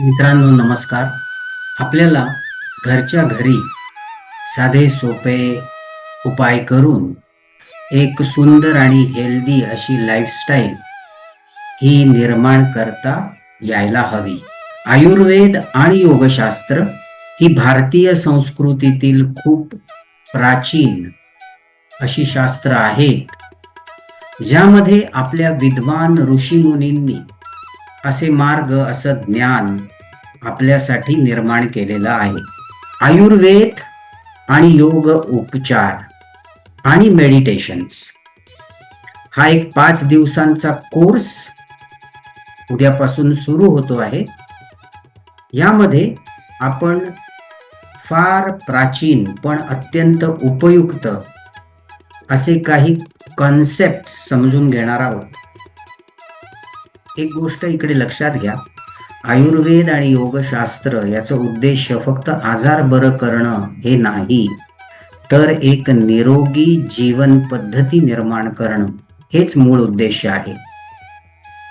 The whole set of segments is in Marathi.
मित्रांनो नमस्कार. आपल्याला घरच्या घरी साधे सोपे उपाय करून एक सुंदर आणि हेल्दी अशी लाईफस्टाईल ही निर्माण करता यायला हवी. आयुर्वेद आणि योगशास्त्र ही भारतीय संस्कृतीतील खूप प्राचीन अशी शास्त्र आहेत ज्यामध्ये आपल्या विद्वान ऋषीमुनींनी असे मार्ग असं ज्ञान आपल्यासाठी निर्माण केलेलं आहे. आयुर्वेद आणि योग उपचार आणि मेडिटेशन्स हा एक पाच दिवसांचा कोर्स उद्यापासून सुरू होतो आहे. यामध्ये आपण फार प्राचीन पण अत्यंत उपयुक्त असे काही कॉन्सेप्ट समजून घेणार आहोत. एक गोष्ट इकडे लक्षात घ्या. आयुर्वेद आणि योगशास्त्र याचा उद्देश फक्त आजार बरं करणं हे नाही तर एक निरोगी जीवन पद्धती निर्माण करणं हेच मूळ उद्देश आहे.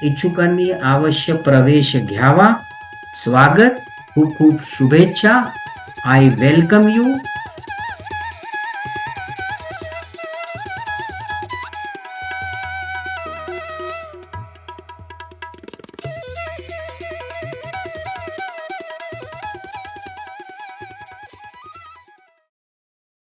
इच्छुकांनी अवश्य प्रवेश घ्यावा. स्वागत खूप खूप शुभेच्छा. I welcome you